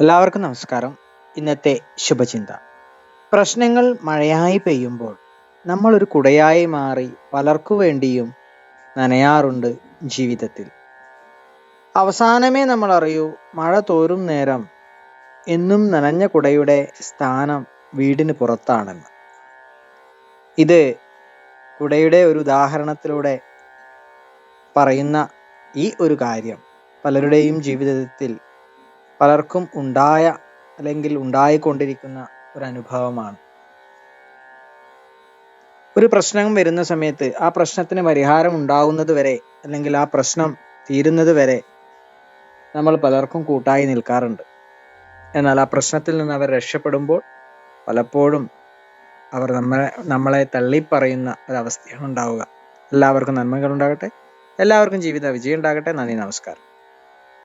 എല്ലാവർക്കും നമസ്കാരം. ഇന്നത്തെ ശുഭചിന്ത. പ്രശ്നങ്ങൾ മഴയായി പെയ്യുമ്പോൾ നമ്മൾ ഒരു കുടയായി മാറി പലർക്കു വേണ്ടിയും നനയാറുണ്ട് ജീവിതത്തിൽ. അവസാനമേ നമ്മൾ അറിയൂ മഴ തോരും നേരം എന്നും നനഞ്ഞ കുടയുടെ സ്ഥാനം വീടിന് പുറത്താണെന്ന്. ഇത് കുടയുടെ ഒരു ഉദാഹരണത്തിലൂടെ പറയുന്ന ഈ ഒരു കാര്യം പലരുടെയും ജീവിതത്തിൽ പലർക്കും ഉണ്ടായ അല്ലെങ്കിൽ ഉണ്ടായിക്കൊണ്ടിരിക്കുന്ന ഒരു അനുഭവമാണ് ഒരു പ്രശ്നം വരുന്ന സമയത്ത് ആ പ്രശ്നത്തിന് പരിഹാരം ഉണ്ടാവുന്നത് വരെ അല്ലെങ്കിൽ ആ പ്രശ്നം തീരുന്നത് വരെ നമ്മൾ പലർക്കും കൂട്ടായി നിൽക്കാറുണ്ട്. എന്നാൽ ആ പ്രശ്നത്തിൽ നിന്ന് അവർ രക്ഷപ്പെടുമ്പോൾ പലപ്പോഴും അവർ നമ്മളെ നമ്മളെ തള്ളിപ്പറയുന്ന ഒരവസ്ഥയാണ് ഉണ്ടാവുക. എല്ലാവർക്കും നന്മകൾ ഉണ്ടാകട്ടെ. എല്ലാവർക്കും ജീവിത വിജയം ഉണ്ടാകട്ടെ. നന്ദി നമസ്കാരം.